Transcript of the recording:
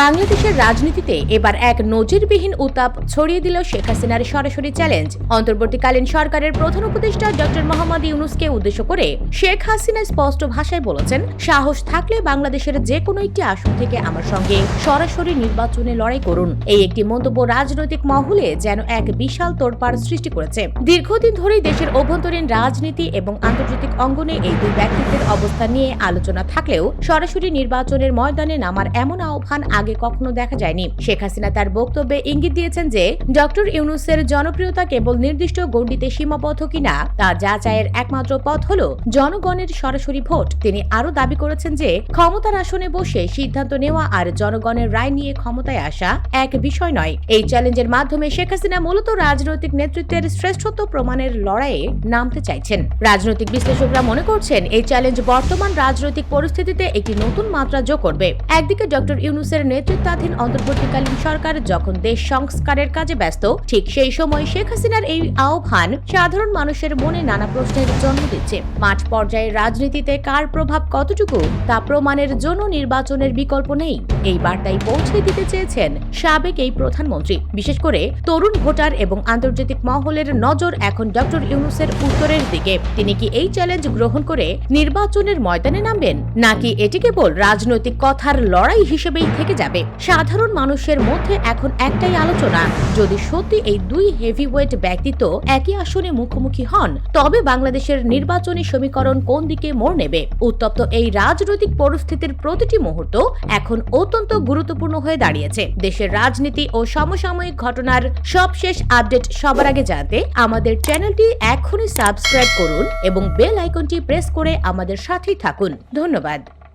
বাংলাদেশের রাজনীতিতে এবার এক নজিরবিহীন উত্তাপ ছড়িয়ে দিল শেখ হাসিনার সরাসরি চ্যালেঞ্জ। অন্তর্বর্তীকালীন সরকারের প্রধান উপদেষ্টা ডক্টর মোহাম্মদ ইউনুসকে উদ্দেশ্য করে শেখ হাসিনা স্পষ্ট ভাষায় বলেছেন, সাহস থাকলে বাংলাদেশের যে কোনো একটি আসন থেকে আমার সঙ্গে সরাসরি নির্বাচনে লড়াই করুন। এই একটি মন্তব্য রাজনৈতিক মহলে যেন এক বিশাল তোড়পাড় সৃষ্টি করেছে। দীর্ঘদিন ধরেই দেশের অভ্যন্তরীণ রাজনীতি এবং আন্তর্জাতিক অঙ্গনে এই দুই ব্যক্তিত্বের অবস্থান নিয়ে আলোচনা থাকলেও সরাসরি নির্বাচনের ময়দানে নামার এমন আহ্বান আগে কখনো দেখা যায়নি। শেখ হাসিনা তার বক্তব্যে ইঙ্গিত দিয়েছেন যে, ডক্টর ইউনুসের জনপ্রিয়তা কেবল নির্দিষ্ট গণ্ডিতে সীমাবদ্ধ কিনা, তা যাচাইয়ের একমাত্র পথ হল জনগণের সরাসরি ভোট। তিনি আরও দাবি করেছেন যে, ক্ষমতার আসনে বসে সিদ্ধান্ত নেওয়া আর জনগণের রায় নিয়ে ক্ষমতায় আসা এক বিষয় নয়। এই চ্যালেঞ্জের মাধ্যমে শেখ হাসিনা মূলত রাজনৈতিক নেতৃত্বের শ্রেষ্ঠত্ব প্রমাণের লড়াইয়ে নামতে চাইছেন। রাজনৈতিক বিশ্লেষকরা মনে করছেন, এই চ্যালেঞ্জ বর্তমান রাজনৈতিক পরিস্থিতিতে একটি নতুন মাত্রা যোগ করবে। একদিকে ডক্টর ইউনুসের নেতৃত্বাধীন অন্তর্বর্তীকালীন সরকার যখন দেশ সংস্কারের কাজে ব্যস্ত, ঠিক সেই সময় শেখ হাসিনার এই আহ্বান সাধারণ মানুষের মনে নানা প্রশ্নের জন্ম দিচ্ছে। মাঠ পর্যায়ের রাজনীতিতে কার প্রভাব কতটুকু, তা প্রমাণের জন্য নির্বাচনের বিকল্প নেই। এই বার্তাই পৌঁছে দিতে চেয়েছেন সাবেক এই প্রধানমন্ত্রী। বিশেষ করে তরুণ ভোটার এবং আন্তর্জাতিক মহলের নজর এখন ডক্টর ইউনুসের উত্তরের দিকে। তিনি কি এই চ্যালেঞ্জ গ্রহণ করে নির্বাচনের ময়দানে নামবেন? নাকি এটি কেবল রাজনৈতিক কথার লড়াই হিসেবেই থেকে যাবে? সাধারণ মানুষের মধ্যে এখন একটাই আলোচনা, যদি সত্যি এই দুই হেভিওয়েট ব্যক্তিত্ব একই আসনে মুখোমুখি হন, তবে বাংলাদেশের নির্বাচনী সমীকরণ কোন দিকে মোড় নেবে? উত্তপ্ত এই রাজনৈতিক পরিস্থিতির প্রতিটি মুহূর্ত এখন অত্যন্ত গুরুত্বপূর্ণ হয়ে দাঁড়িয়েছে। দেশের রাজনীতি ও সমসাময়িক ঘটনার সবশেষ আপডেট সবার আগে জানতে আমাদের চ্যানেলটি এখনই সাবস্ক্রাইব করুন এবং বেল আইকনটি প্রেস করে আমাদের সাথেই থাকুন। ধন্যবাদ।